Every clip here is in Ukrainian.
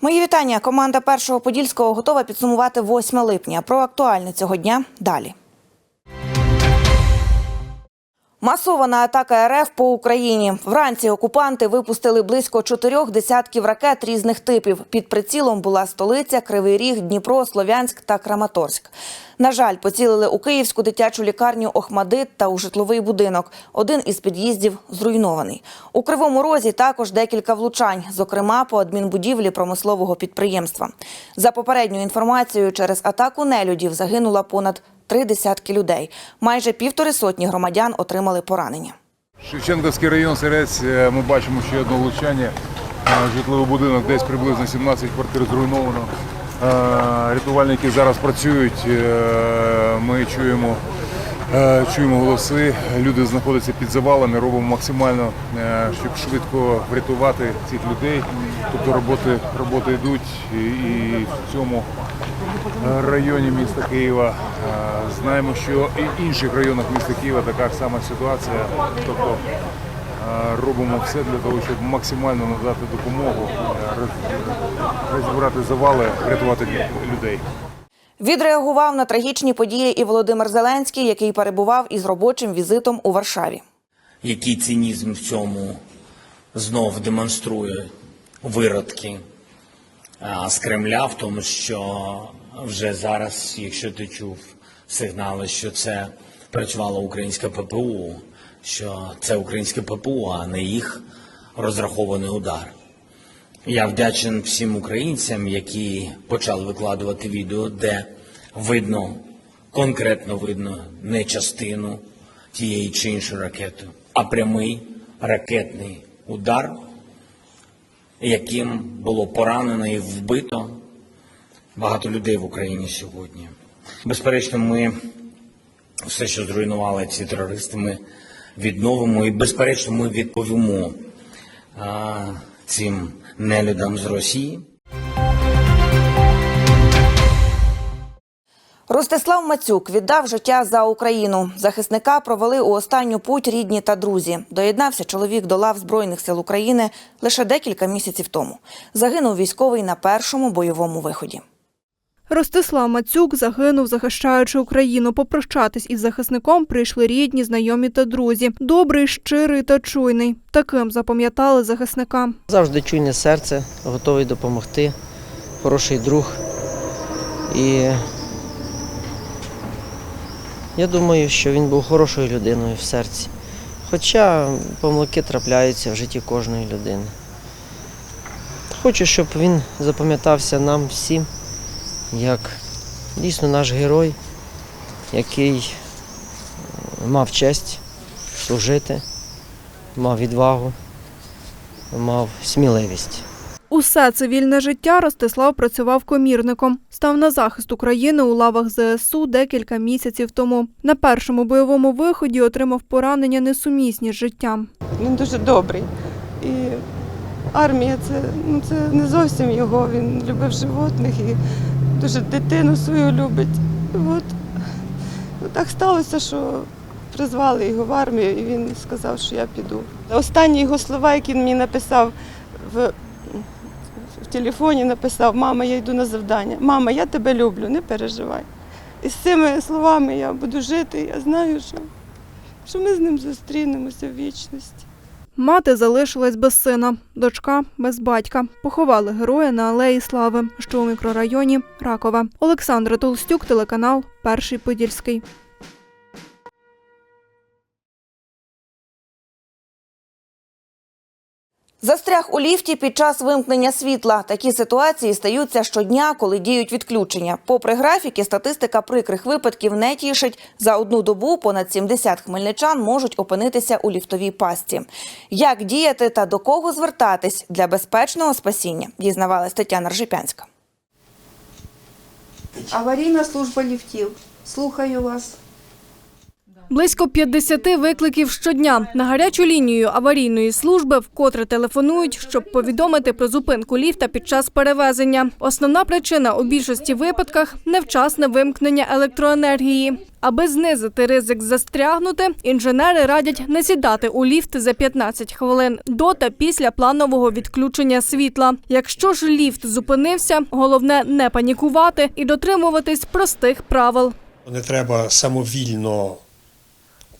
Мої вітання. Команда першого подільського готова підсумувати 8 липня. Про актуальне цього дня далі. Масована атака РФ по Україні. Вранці окупанти випустили близько чотирьох десятків ракет різних типів. Під прицілом була столиця, Кривий Ріг, Дніпро, Слов'янськ та Краматорськ. На жаль, поцілили у київську дитячу лікарню Охмадит та у житловий будинок. Один із під'їздів зруйнований. У Кривому Розі також декілька влучань, зокрема по адмінбудівлі промислового підприємства. За попередньою інформацією, через атаку нелюдів загинула понад три десятки людей. Майже півтори сотні громадян отримали поранення. Шевченківський район Сирець, е, ми бачимо ще одне влучання. Е, Житловий будинок, десь приблизно 17 квартир зруйновано. Е, Рятувальники зараз працюють, ми чуємо, чуємо голоси. Люди знаходяться під завалами, робимо максимально, е, щоб швидко врятувати цих людей. Тобто роботи, роботи йдуть і, в цьому районі міста Києва. Е, Знаємо, що і в інших районах міста Києва така сама ситуація. Тобто е, робимо все для того, щоб максимально надати допомогу, е, розібрати завали, врятувати людей. Відреагував на трагічні події і Володимир Зеленський, який перебував із робочим візитом у Варшаві. який цинізм в цьому знов демонструє виродки з Кремля, в тому, що вже зараз, якщо ти чув сигнали, що це працювало українське ППУ, що це українське ППУ, а не їх розрахований удар. Я вдячен всім українцям, які почали викладувати відео, де видно, конкретно видно не частину тієї чи іншої ракети, а прямий ракетний удар, яким було поранено і вбито багато людей в Україні сьогодні. Безперечно, ми все, що зруйнували ці терористи, ми відновимо і, безперечно, ми відповімо а, цим нелюдам з Росії. Ростислав Мацюк віддав життя за Україну. Захисника провели у останню путь рідні та друзі. Доєднався чоловік до лав Збройних сил України лише декілька місяців тому. Загинув військовий на першому бойовому виході. Ростислав Мацюк загинув, захищаючи Україну. Попрощатись із захисником прийшли рідні, знайомі та друзі. Добрий, щирий та чуйний. Таким запам'ятали захисника. Завжди чуйне серце, готовий допомогти, хороший друг. І я думаю, що він був хорошою людиною в серці. Хоча помилки трапляються в житті кожної людини. Хочу, щоб він запам'ятався нам всім як дійсно наш герой, який е, мав честь служити, мав відвагу, мав сміливість. Усе цивільне життя Ростислав працював комірником. Став на захист України у лавах ЗСУ декілька місяців тому. На першому бойовому виході отримав поранення несумісні з життям. Він дуже добрий. І армія це, ну, це не зовсім його. Він любив животних і дуже дитину свою любить. І от ну, так сталося, що призвали його в армію, і він сказав, що я піду. Останні його слова, які він мені написав в, в телефоні, написав: Мама, я йду на завдання. Мама, я тебе люблю, не переживай. І з цими словами я буду жити. Я знаю, що, що ми з ним зустрінемося в вічності. Мати залишилась без сина, дочка без батька. Поховали героя на алеї Слави, що у мікрорайоні Ракова. Олександра Толстюк, телеканал Перший Подільський. Застряг у ліфті під час вимкнення світла. Такі ситуації стаються щодня, коли діють відключення. Попри графіки, статистика прикрих випадків не тішить. За одну добу понад 70 хмельничан можуть опинитися у ліфтовій пастці. Як діяти та до кого звертатись для безпечного спасіння, дізнавалась Тетяна Ржипянська. Аварійна служба ліфтів. Слухаю вас. Близько 50 викликів щодня на гарячу лінію аварійної служби вкотре телефонують, щоб повідомити про зупинку ліфта під час перевезення. Основна причина у більшості випадках невчасне вимкнення електроенергії. Аби знизити ризик застрягнути, інженери радять не сідати у ліфт за 15 хвилин до та після планового відключення світла. Якщо ж ліфт зупинився, головне не панікувати і дотримуватись простих правил. Не треба самовільно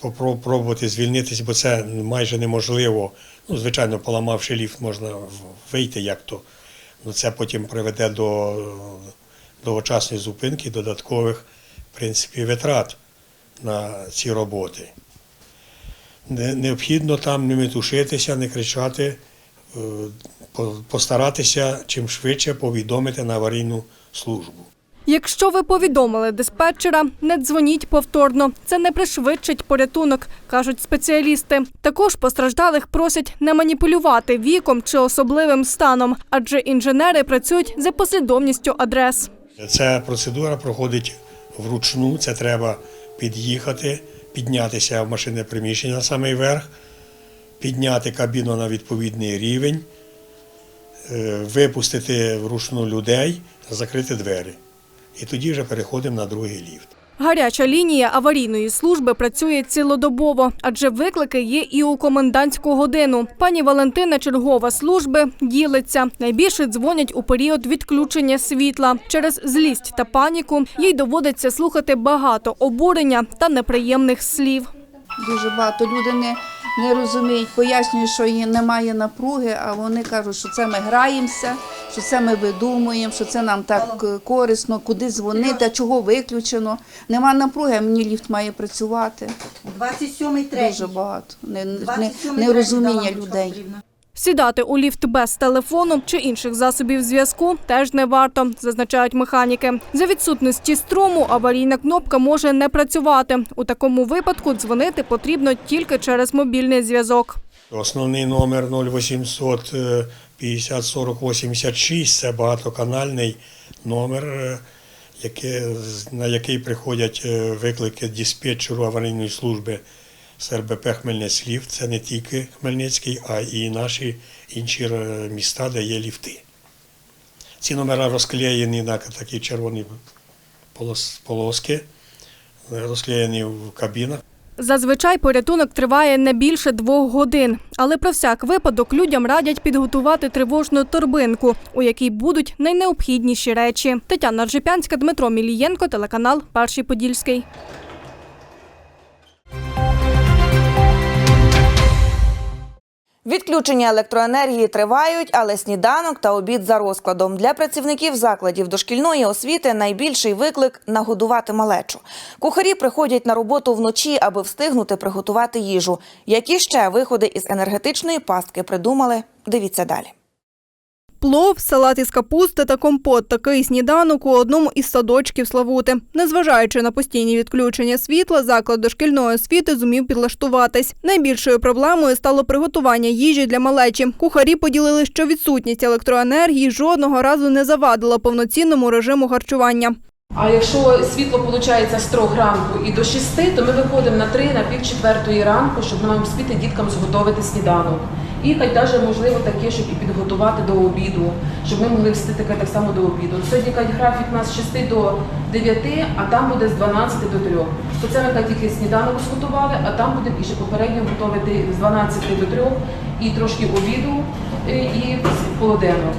попро- пробувати звільнитись, бо це майже неможливо. Ну, звичайно, поламавши ліфт, можна вийти як то. Ну, це потім приведе до довгочасної зупинки, додаткових в принципі, витрат на ці роботи. Не- Необхідно там не метушитися, не кричати, е, постаратися чим швидше повідомити на аварійну службу. Якщо ви повідомили диспетчера, не дзвоніть повторно. Це не пришвидшить порятунок, кажуть спеціалісти. Також постраждалих просять не маніпулювати віком чи особливим станом, адже інженери працюють за послідовністю адрес. Ця процедура проходить вручну. Це треба під'їхати, піднятися в машинне приміщення на самий верх, підняти кабіну на відповідний рівень, е, випустити вручну людей, закрити двері. І тоді вже переходимо на другий ліфт. Гаряча лінія аварійної служби працює цілодобово, адже виклики є і у комендантську годину. Пані Валентина, чергова служби, ділиться. Найбільше дзвонять у період відключення світла. Через злість та паніку їй доводиться слухати багато обурення та неприємних слів. Дуже багато люди не, не розуміють, пояснюють, що немає напруги, а вони кажуть, що це ми граємося, що це ми видумуємо, що це нам так е, корисно, куди дзвонити, а чого виключено. Нема напруги, а мені ліфт має працювати. 27-й третій. Дуже багато. Не, не, 27-й нерозуміння людей. Сідати у ліфт без телефону чи інших засобів зв'язку теж не варто, зазначають механіки. За відсутності струму аварійна кнопка може не працювати. У такому випадку дзвонити потрібно тільки через мобільний зв'язок. Основний номер 0800 е, 50 40 86 це багатоканальний номер, е, на який приходять е, виклики диспетчеру аварійної служби з РБП Хмельницький. Це не тільки Хмельницький, а і наші інші е, міста, де є ліфти. Ці номера розклеєні на такі червоні полоски, розклеєні в кабінах. Зазвичай порятунок триває не більше двох годин, але про всяк випадок людям радять підготувати тривожну торбинку, у якій будуть найнеобхідніші речі. Тетяна Ржепянська, Дмитро Мілієнко, телеканал Перший Подільський. Відключення електроенергії тривають, але сніданок та обід за розкладом. Для працівників закладів дошкільної освіти найбільший виклик нагодувати малечу. Кухарі приходять на роботу вночі, аби встигнути приготувати їжу. Які ще виходи із енергетичної пастки придумали? Дивіться далі. Плов, салат із капусти та компот – такий сніданок у одному із садочків Славути. Незважаючи на постійні відключення світла, заклад дошкільної освіти зумів підлаштуватись. Найбільшою проблемою стало приготування їжі для малечі. Кухарі поділили, що відсутність електроенергії жодного разу не завадила повноцінному режиму харчування. А якщо світло виходить з трьох ранку і до шести, то ми виходимо на три, на пів четвертої ранку, щоб нам спіти діткам зготовити сніданок. І хай навіть можливо таке, щоб і підготувати до обіду, щоб ми могли встати так само до обіду. Сьогодні кажуть, графік у нас з 6 до 9, а там буде з 12 до 3. То це ми кажуть, тільки сніданок зготували, а там буде і ще попередньо готувати з 12 до 3 і трошки обіду е, і полуденок.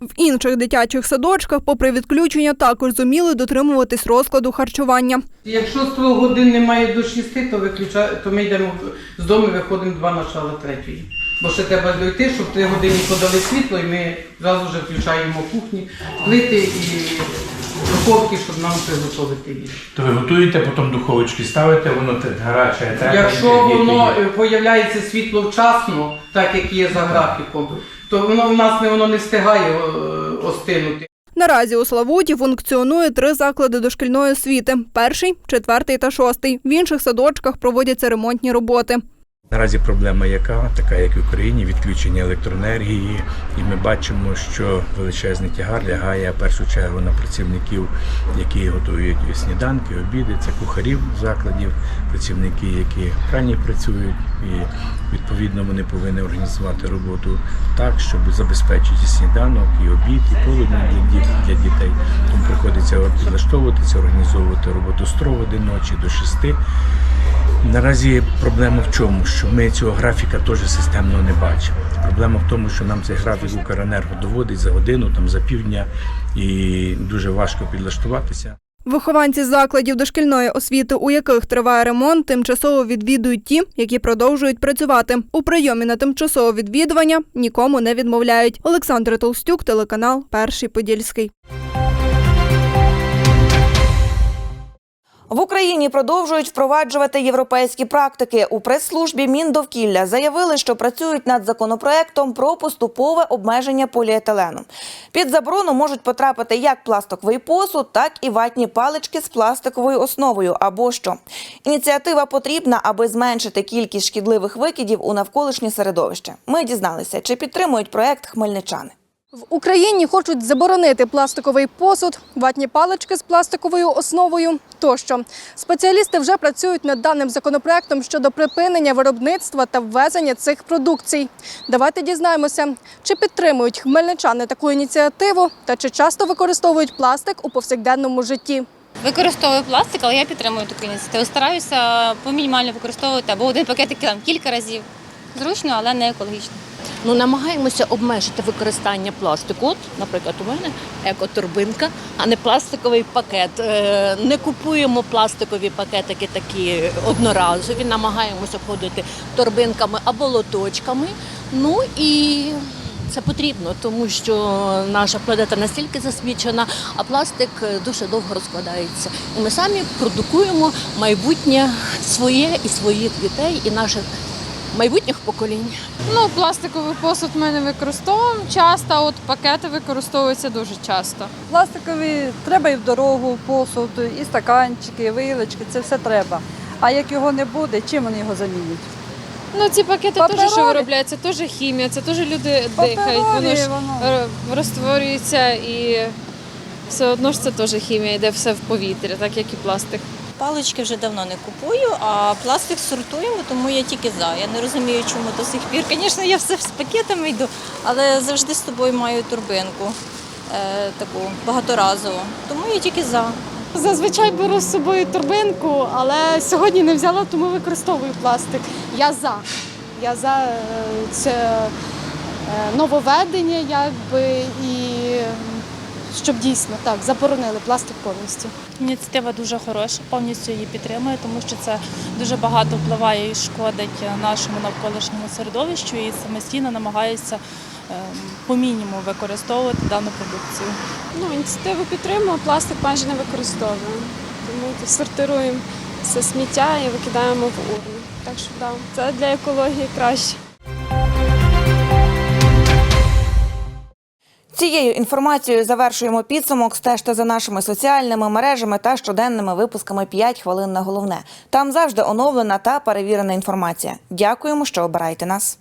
В інших дитячих садочках, попри відключення, також зуміли дотримуватись розкладу харчування. Якщо з твого годин немає до 6, то виключа... то ми йдемо з дому, виходимо два начала третьої. Бо ще треба дойти, щоб три години подали світло, і ми зразу вже включаємо кухні, плити і духовки, щоб нам приготувати їжу. То ви готуєте, потім духовочки ставите, воно те- гаряче. Якщо воно є. е, появляється світло вчасно, так як є за графіком, то воно в нас не воно не встигає е, остинути. Наразі у Славуті функціонує три заклади дошкільної освіти: перший, четвертий та шостий. В інших садочках проводяться ремонтні роботи. Наразі проблема яка, така як в Україні, відключення електроенергії, і ми бачимо, що величезний тягар лягає в першу чергу на працівників, які готують сніданки, обіди, це кухарів закладів, працівники, які пральні працюють, і відповідно вони повинні організувати роботу так, щоб забезпечити сніданок, і обід, і полудні для, дітей. Тому приходиться підлаштовуватися, організовувати роботу з 3 годин ночі до 6. Наразі проблема в чому? Що ми цього графіка теж системно не бачимо. Проблема в тому, що нам цей графік Укренерго доводить за годину, там за півдня, і дуже важко підлаштуватися. Вихованці закладів дошкільної освіти, у яких триває ремонт, тимчасово відвідують ті, які продовжують працювати. У прийомі на тимчасове відвідування нікому не відмовляють. Олександр Толстюк, телеканал Перший Подільський. В Україні продовжують впроваджувати європейські практики. У прес-службі Міндовкілля заявили, що працюють над законопроектом про поступове обмеження поліетилену. Під заборону можуть потрапити як пластиковий посуд, так і ватні палички з пластиковою основою або що. Ініціатива потрібна, аби зменшити кількість шкідливих викидів у навколишнє середовище. Ми дізналися, чи підтримують проект хмельничани. В Україні хочуть заборонити пластиковий посуд, ватні палички з пластиковою основою тощо. Спеціалісти вже працюють над даним законопроектом щодо припинення виробництва та ввезення цих продукцій. Давайте дізнаємося, чи підтримують хмельничани таку ініціативу та чи часто використовують пластик у повсякденному житті. Використовую пластик, але я підтримую таку ініціативу. Стараюся помінімально використовувати або один пакетик там кілька разів. Зручно, але не екологічно. Ну, намагаємося обмежити використання пластику. От, наприклад, у мене екоторбинка, а не пластиковий пакет. Е, Не купуємо пластикові пакетики такі одноразові, намагаємося ходити торбинками або лоточками. Ну і це потрібно, тому що наша планета настільки засмічена, а пластик дуже довго розкладається. І ми самі продукуємо майбутнє своє і своїх дітей, і наших майбутніх поколінь. Ну, пластиковий посуд ми не використовуємо часто, а от пакети використовуються дуже часто. Пластикові треба і в дорогу, посуд, і стаканчики, і вилочки, це все треба. А як його не буде, чим вони його замінять? Ну, ці пакети Паперові. теж що виробляються, теж хімія, це теж люди дихають, воно ж воно. розтворюється і все одно ж це теж хімія, йде все в повітря, так як і пластик. Палички вже давно не купую, а пластик сортуємо, тому я тільки за. Я не розумію, чому до сих пір. Звісно, я все з пакетами йду, але завжди з собою маю турбинку е, таку багаторазову. Тому я тільки за. Зазвичай беру з собою торбинку, але сьогодні не взяла, тому використовую пластик. Я за. Я за е, це е, нововведення, якби і щоб дійсно так заборонили пластик повністю. Ініціатива дуже хороша, повністю її підтримую, тому що це дуже багато впливає і шкодить нашому навколишньому середовищу і самостійно намагаюся ем, по мінімуму використовувати дану продукцію. Ну, ініціативу підтримую, пластик майже не використовуємо. Тому сортируємо все сміття і викидаємо в урну. Так що да, це для екології краще. Цією інформацією завершуємо підсумок. Стежте за нашими соціальними мережами та щоденними випусками «5 хвилин на головне. Там завжди оновлена та перевірена інформація. Дякуємо, що обираєте нас.